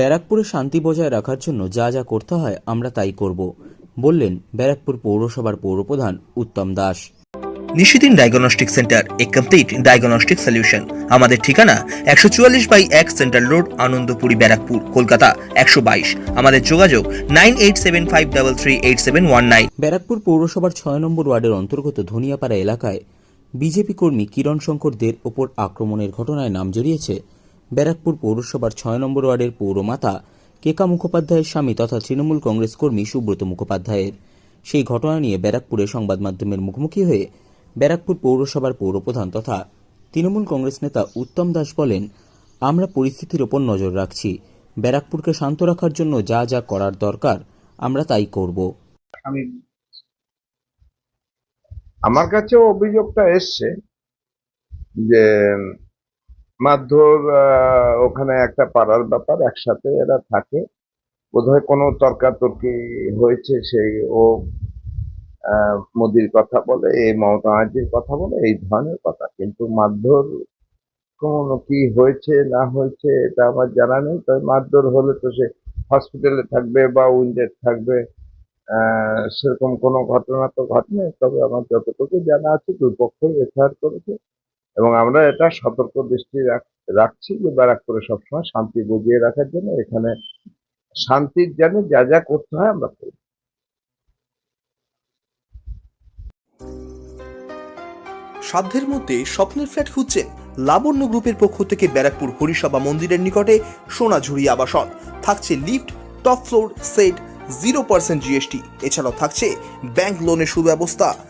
ব্যারাকপুরে শান্তি বজায় রাখার জন্য যা যা করতে হয় আমরা তাই করব বললেন ব্যারাকপুর পৌরসভার পৌরপ্রধান উত্তম দাস। নিশিদিন ডায়াগনস্টিক সেন্টার এ কমপ্লিট ডায়াগনস্টিক সলিউশন। আমাদের ঠিকানা একশো চুয়াল্লিশ বাই এক সেন্ট্রাল রোড আনন্দপুরি ব্যারাকপুর কলকাতা একশো বাইশ। আমাদের যোগাযোগ nine eight seven five double three eight seven one nine. Barrackpore পৌরসভার ছয় নম্বর ওয়ার্ডের অন্তর্গত ধনিয়াপাড়া এলাকায় বিজেপি কর্মী কিরণ শঙ্কর দের ওপর আক্রমণের ঘটনায় নাম জড়িয়েছে ব্যারাকপুর পৌরসভার ছয় নম্বর ওয়ার্ডের পৌরমাতা কেকা মুখোপাধ্যায়ের স্বামী তথা তৃণমূল কংগ্রেস কর্মী সুব্রত মুখোপাধ্যায়ের। সেই ঘটনা নিয়ে ব্যারাকপুরে সংবাদ মাধ্যমের মুখোমুখি হয়ে ব্যারাকপুর পৌরসভার পৌরপ্রধান তথা তৃণমূল কংগ্রেস নেতা উত্তম দাস বলেন, আমরা পরিস্থিতির ওপর নজর রাখছি। ব্যারাকপুরকে শান্ত রাখার জন্য যা যা করার দরকার, আমরা তাই করব। আমার কাছে অভিযোগটা এসছে যে আহ, ওখানে একটা পাড়ার ব্যাপার একসাথে এরা থাকে। বোধহয় কোনো তর্কাতর্কি হয়েছে সেই ও মোদির কথা বলে এই মমতা ব্যানার্জির কথা বলে এই ধরনের কথা। কিন্তু মারধর কোনো কি হয়েছে না হয়েছে এটা আমার জানা নেই। তবে মারধর হলে তো সে হসপিটালে থাকবে বা উইন্ডেড থাকবে সেরকম কোনো ঘটনা তো ঘটেনি। তবে আমার যতটুকু জানা আছে দুই পক্ষই এফআইআর করেছে। এবং আমরা এটা সতর্ক দৃষ্টি রাখ- রাখছি যে ব্যারাকপুরে সবসময় শান্তি বজিয়ে রাখার জন্য এখানে শান্তির জন্য যা যা করতে হয় আমরা করি। সাধ্যের মধ্যে স্বপ্নের ফ্ল্যাট খুঁজছেন লাবণ্য গ্রুপের পক্ষ থেকে ব্যারাকপুর হরিসভা মন্দিরের নিকটে সোনাঝুরি আবাসন। থাকছে lift, top floor, set zero percent GST এছাড়াও থাকছে ব্যাংক লোনের সুব্যবস্থা।